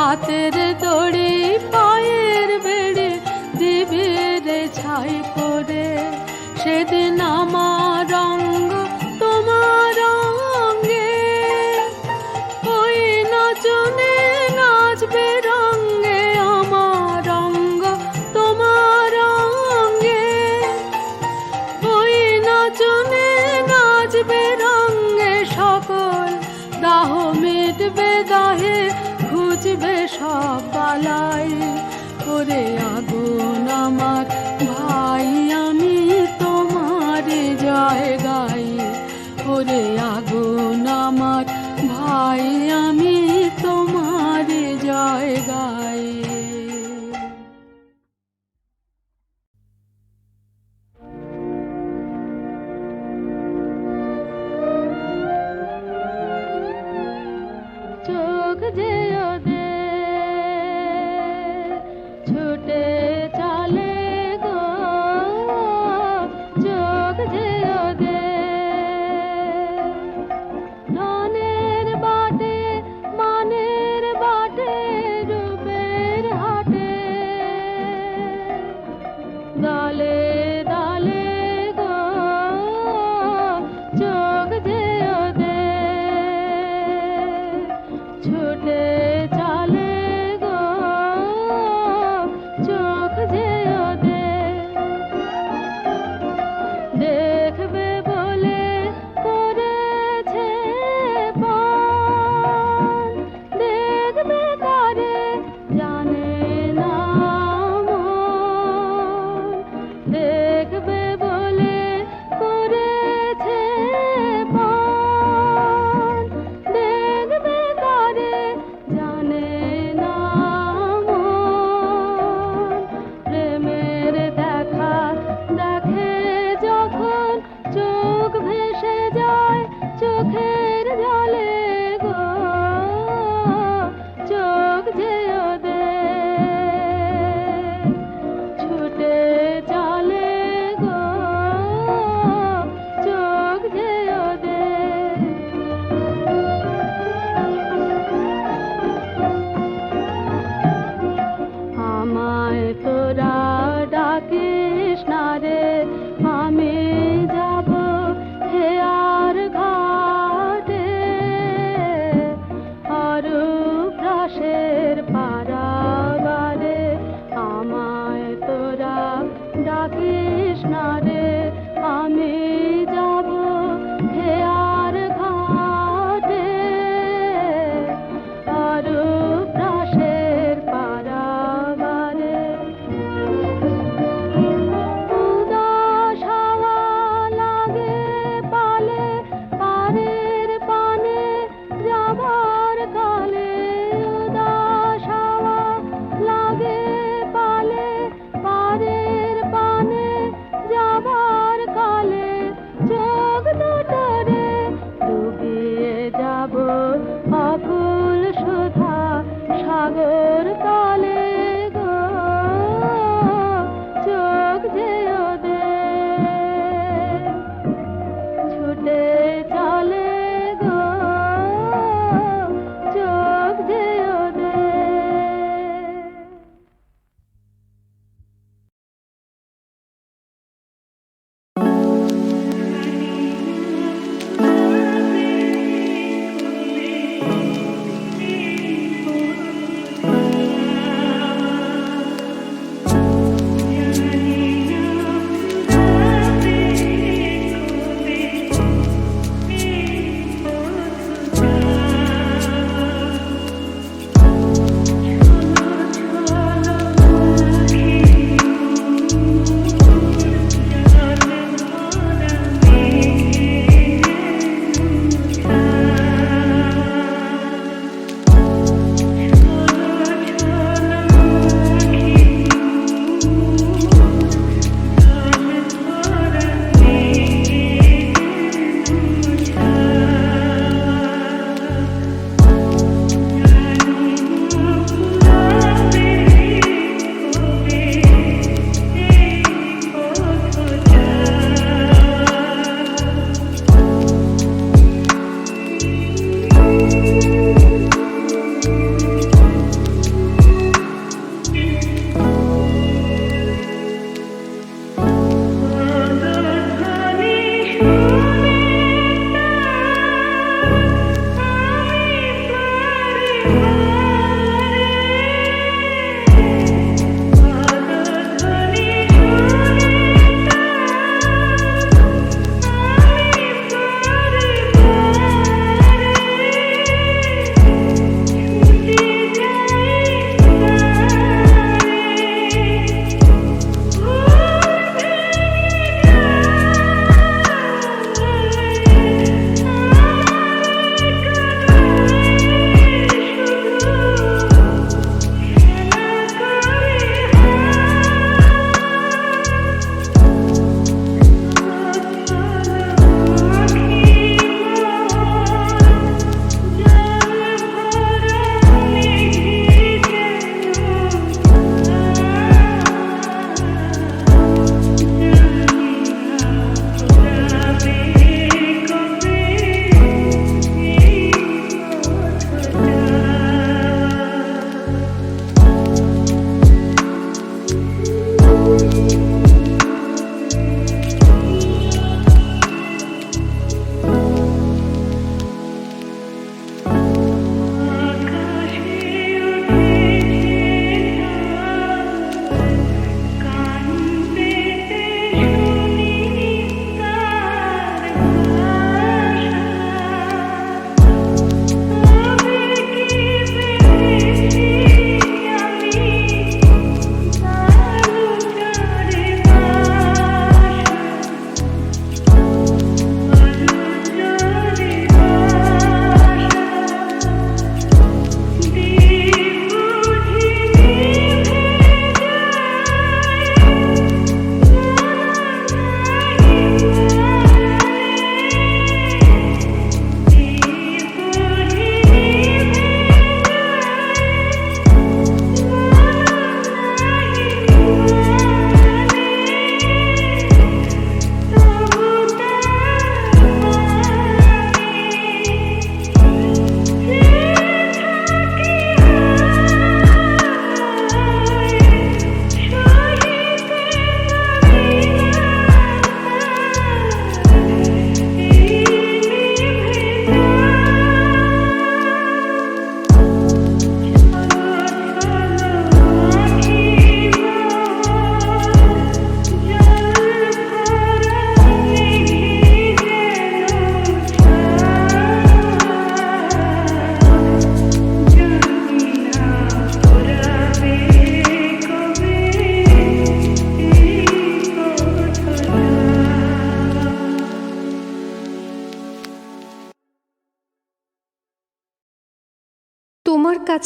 হাতের দড়ি পায়ের বেড়ে দিবির ছাই পরে সেদিন আমার সব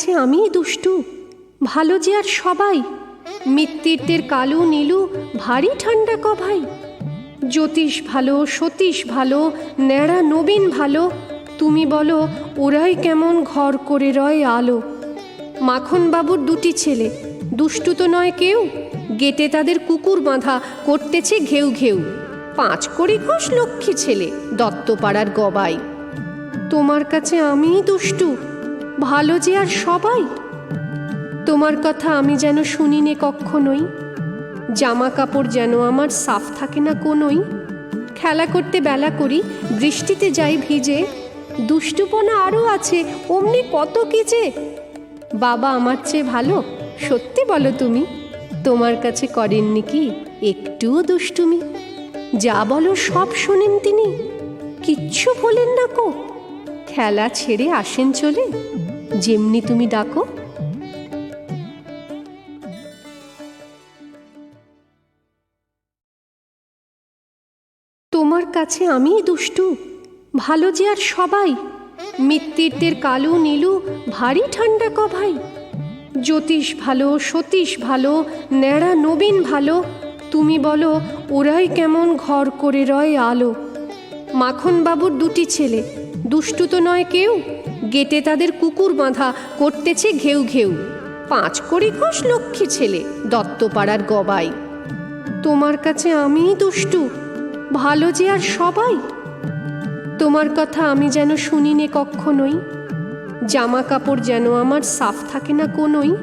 কাছে আমিই দুষ্টু, ভালো যে আর সবাই। মিত্তিরদের কালু নীলু, ভারী ঠান্ডা ক ভাই জ্যোতিষ ভালো, সতীশ ভালো, ন্যাড়া নবীন ভালো, তুমি বলো, ওরাই কেমন ঘর করে রয় আলো। মাখনবাবুর দুটি ছেলে, দুষ্টু তো নয় কেউ, গেটে তাদের কুকুর বাঁধা, করতেছে ঘেউ ঘেউ। পাঁচ কড়ি ঘোষ লক্ষ্মী ছেলে, দত্তপাড়ার গবাই। তোমার কাছে আমিই দুষ্টু ভালো যে আর সবাই? তোমার কথা আমি যেন শুনি নে কক্ষণই। জামা কাপড় যেন আমার সাফ থাকে না কোনোই। খেলা করতে বেলা করি, বৃষ্টিতে যাই ভিজে। দুষ্টুপনা আরও আছে, অমনি কত কি যে। বাবা আমার চেয়ে ভালো, সত্যি বলো তুমি? তোমার কাছে করেননি কি? একটুও দুষ্টুমি। যা বলো সব শোনেন তিনি। কিচ্ছু বলেন না কো। খেলা ছেড়ে আসেন চলে। যেমনি তুমি ডাকো। তোমার কাছে আমিই দুষ্টু। ভালো যে আর সবাই। মিত্তিরদের কালু নীলু ভারী ঠান্ডা কভাই জ্যোতিষ ভালো, সতীশ ভালো, ন্যাড়া নবীন ভালো। তুমি বলো, ওরাই কেমন ঘর করে রয় আলো। মাখনবাবুর দুটি ছেলে। দুষ্টু তো নয় কেউ। গেটে তাদের কুকুর বাঁধা করতেছে ঘেউ ঘেউ। পাঁচ কড়ি ঘোষ লক্ষ্মী ছেলে, দত্তপাড়ার গবাই। তোমার কাছে আমিই দুষ্টু, ভালো যে আর সবাই? তোমার কথা আমি যেন শুনি নে কক্ষণই জামা কাপড় যেন আমার সাফ থাকে না কোনোই।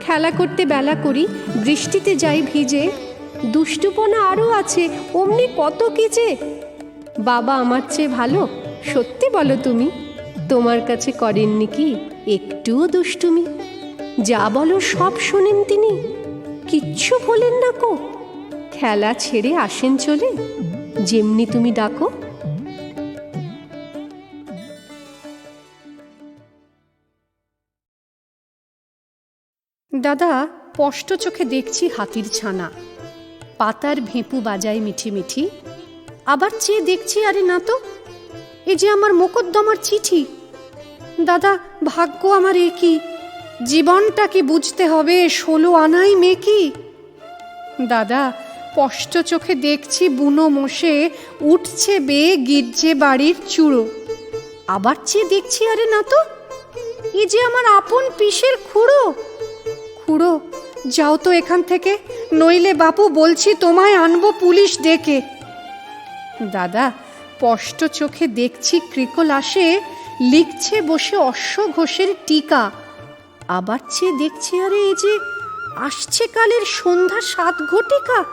খেলা করতে বেলা করি, বৃষ্টিতে যাই ভিজে, দুষ্টুপনা আরও আছে, অমনি কত কি যে? বাবা আমার চেয়ে ভালো, সত্যি বলো তুমি? তোমার কাছে করেননি কি একটুও দুষ্টুমি। যা বলো সব শোনেন তিনি। কিচ্ছু বলেন না কো। খেলা ছেড়ে আসেন চলে। যেমনি তুমি ডাকো। দাদা, স্পষ্ট চোখে দেখছি হাতির ছানা। পাতার ভেঁপু বাজায় মিঠি মিঠি। আবার চেয়ে দেখছি, আরে না তো। এ যে আমার মোকদ্দমার চিঠি। দাদা, ভাগ্য আমার এ কি জীবনটাকে বুঝতে হবে, ষোলো আনাই মেকি। দাদা, স্পষ্ট চোখে দেখছি বুনো মোষে উঠছে বেয়ে গির্জে বাড়ির চূড়ো। আবার চেয়ে দেখছি, আরে না তো, এ যে আমার আপন পিসের খুড়ো। খুড়ো, যাও তো এখান থেকে, নইলে বাপু বলছি তোমায় আনব পুলিশ ডেকে। দাদা, স্পষ্ট চোখে দেখছি ক্রিকল আসে লিখছে বসে অশ্ব ঘোষের টিকা। আবার চেয়ে দেখছি, আরে, এই যে আসছে কালের সন্ধ্যা সাত ঘটিকা।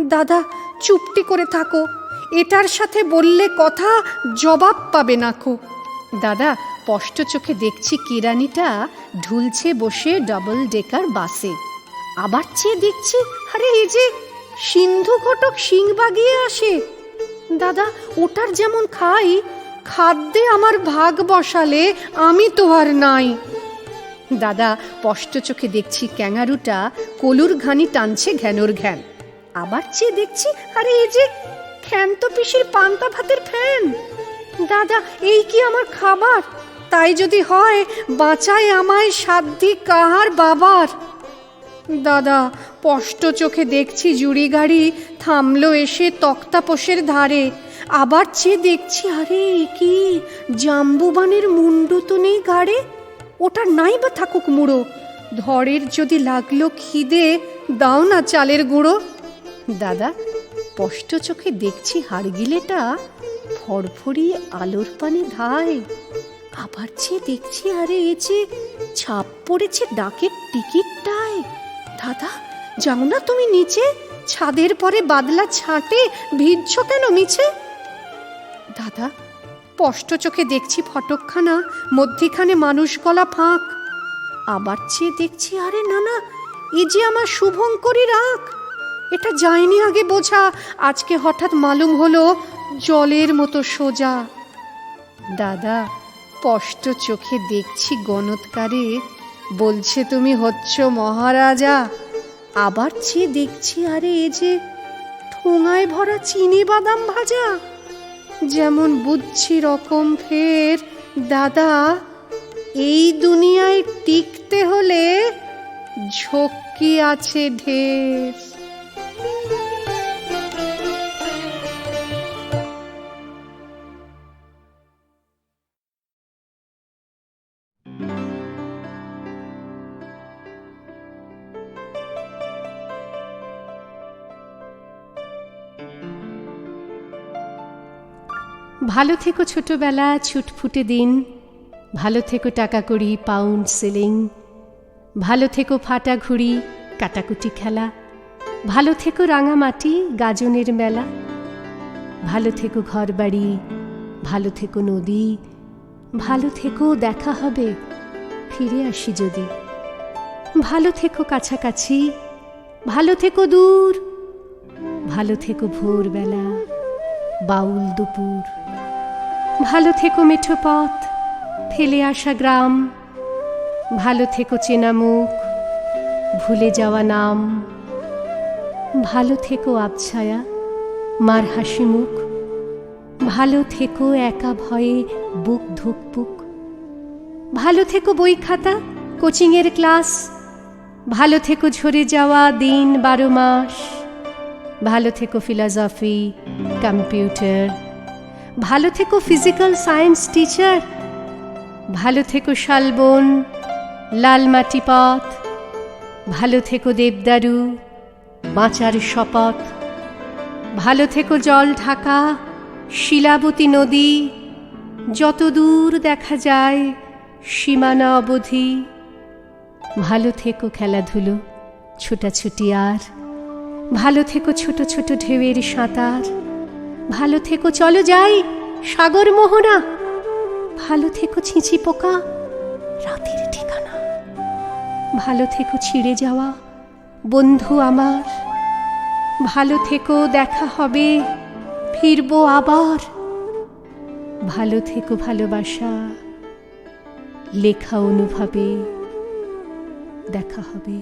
দাদা, চুপটি করে থাকো। এটার সাথে বললে কথা জবাব পাবে না কো দাদা, স্পষ্ট চোখে দেখছি কিরানিটা ঢুলছে বসে ডাবল ডেকার বাসে। আবার চেয়ে দেখছি, আরে, এই যে সিন্ধু ঘটক সিং বাগিয়ে আসে। দাদা, ওটার যেমন খাই খাদ্যে আমার ভাগ বসালে আমি তো আর নাই। দাদা, স্পষ্ট চোখে দেখছি ক্যাঙারুটা কলুর ঘানি টানছে ঘ্যানোর ঘ্যান। আবার চেয়ে দেখছি, আরে এই যে ক্ষান্ত পিসির পান্তা ভাতের ফ্যান। দাদা, এই কি আমার খাবার? তাই যদি হয়, বাঁচায় আমায় সাধ্যি কাহার বাবার? দাদা, স্পষ্ট চোখে দেখছি জুড়ি গাড়ি থামলো এসে তক্তাপোষের ধারে। আবার চেয়ে দেখছি, আরে, কি? জাম্বুবানের মুন্ডু তো নেই গাড়ে। ওটা নাই বা থাকুক মুড়ো। ধরের যদি লাগল খিদে, দাও না চালের গুঁড়ো। দাদা, স্পষ্ট চোখে দেখছি হাড়গিলেটা ফরফরিয়ে আলোর পানে ধায়। আবার চেয়ে দেখছি, আরে, এ যে ছাপ পড়েছে ডাকের টিকিটটায়। দাদা, যাও না তুমি নিচে। ছাদের পরে বাদলা ছাটে, ভিজছ কেন মিছে দাদা, স্পষ্ট চোখে দেখছি ফটকখানা, মধ্যিখানে মানুষ গলা ফাঁক। আবার চেয়ে দেখছি, আরে না না এ যে আমার শুভঙ্করী রাখ এটা যায়নি আগে বোঝা, আজকে হঠাৎ মালুম হলো জলের মতো সোজা। দাদা, স্পষ্ট চোখে দেখছি গণৎকারে বলছে তুমি হচ্ছ মহারাজা। আবার চেয়ে দেখছি আরে এ যে ঠোঙায় ভরা চিনি বাদাম ভাজা। যেমন বুঝছি রকম ফের। দাদা, এই দুনিয়ায় টিকতে হলে ঝক্কি আছে ঢের। ভালো থেকো ছোটবেলা ছুটফুটে দিন ভালো থেকো টাকা কড়ি পাউন্ড সেলিং ভালো থেকো ফাটা ঘুড়ি কাটাকুটি খেলা ভালো থেকো রাঙামাটি গাজনের মেলা ভালো থেকো ঘর বাড়ি ভালো থেকো নদী ভালো থেকো দেখা হবে ফিরে আসি যদি ভালো থেকো কাছাকাছি ভালো থেকো দূর ভালো থেকো ভোরবেলা বাউল দুপুর ভালো থেকো মেঠো পথ, ফেলে আসা গ্রাম। ভালো থেকো চেনা মুখ, ভুলে যাওয়া নাম। ভালো থেকো আবছায়া, মার হাসি মুখ। ভালো থেকো একা ভয়ে বুক ধুকপুক। ভালো থেকো বই খাতা, কোচিংয়ের ক্লাস। ভালো থেকো ঝরে যাওয়া দিন বারো মাস। ভালো থেকো ফিলসফি, কম্পিউটার। ভালো থেকো ফিজিক্যাল সায়েন্স টিচার ভালো থেকো শালবন, লাল মাটি পথ, ভালো থেকো দেবদারু, বাঁচার শপথ, ভালো থেকো জল ঢাকা, শিলাবতী নদী, যত দূর দেখা যায় সীমানা অবধি, ভালো থেকো খেলাধুলো, ছোটাছুটি আর, ভালো থেকো ছোট ছোট ঢেউয়ের সাঁতার ভালো থেকো, চলো যাই। সাগর মোহনা। ভালো থেকো, ছিঁচি পোকা। রাতের ঠিকানা। ভালো থেকো, ছিঁড়ে যাওয়া বন্ধু আমার। ভালো থেকো, দেখা হবে। ফিরবো আবার। ভালো থেকো, ভালোবাসা। লেখা অনুভবে। দেখা হবে।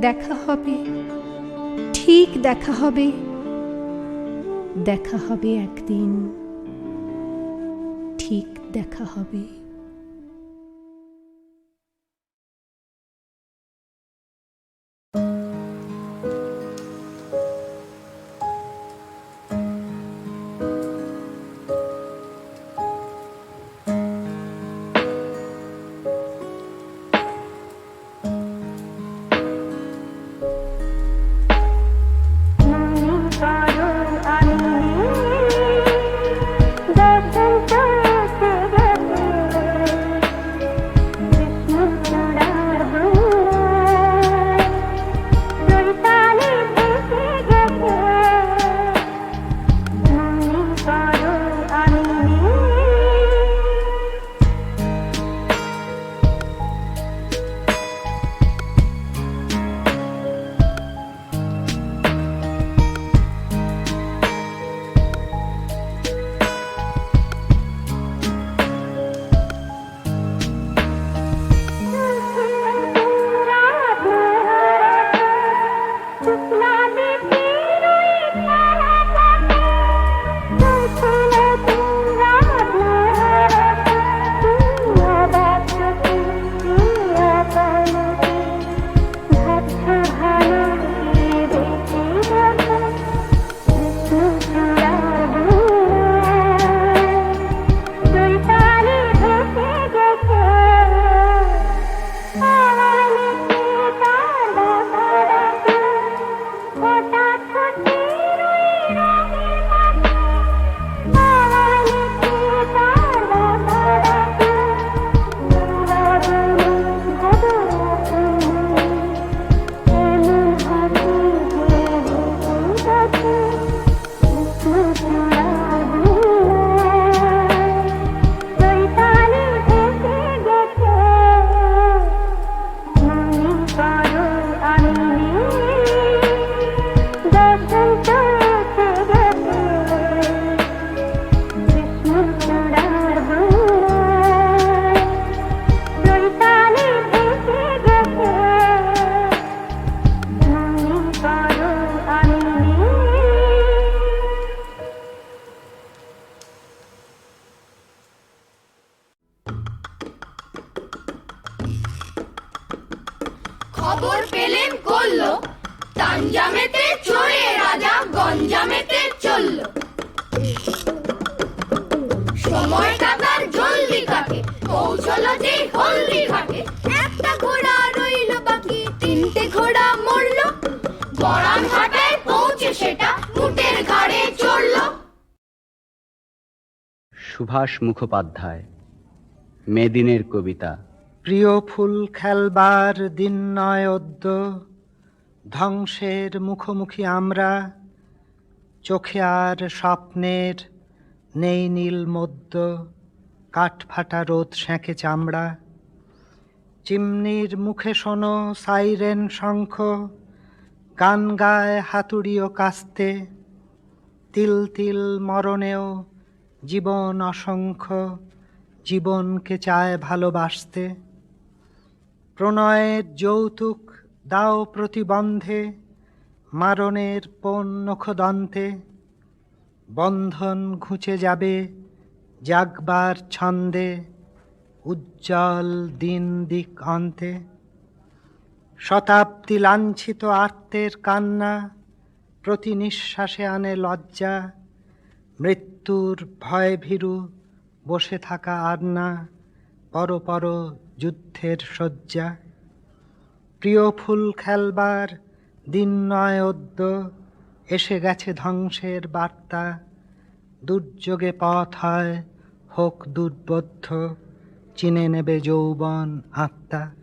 দেখা হবে। ঠিক দেখা হবে। দেখা হবে একদিন। ঠিক দেখা হবে। সুভাষ মুখোপাধ্যায়। মেদিনের কবিতা। প্রিয় ফুল খেলবার দিন নয় অদ্য, ধ্বংসের মুখোমুখি আমরা। চোখে আর স্বপ্নের নেই নীল মধ্য কাঠফাটা রোদ সেঁকে চামড়া। চিমনির মুখে শোনো সাইরেন শঙ্খ, গান গায় হাতুড়িও কাস্তে। তিল তিল মরণেও জীবন অসংখ্য, জীবনকে চায় ভালোবাসতে। প্রণয়ের যৌতুক দাও প্রতিবন্ধে, মারণের পণ বন্ধন ঘুচে যাবে জাগবার ছন্দে, উজ্জ্বল দিন দিক অন্তে। শতাব্দী লাঞ্ছিত আত্মের কান্না, প্রতি নিঃশ্বাসে আনে লজ্জা মৃত্যুর ভয় ভীরু বসে থাকা আর না, পর পর যুদ্ধের শয্যা। প্রিয় ফুল খেলবার দিন নয় অদ্য, এসে গেছে ধ্বংসের বার্তা। দুর্যোগে পথ হয় হোক দুর্বোধ্য, চিনে নেবে যৌবন আত্মা।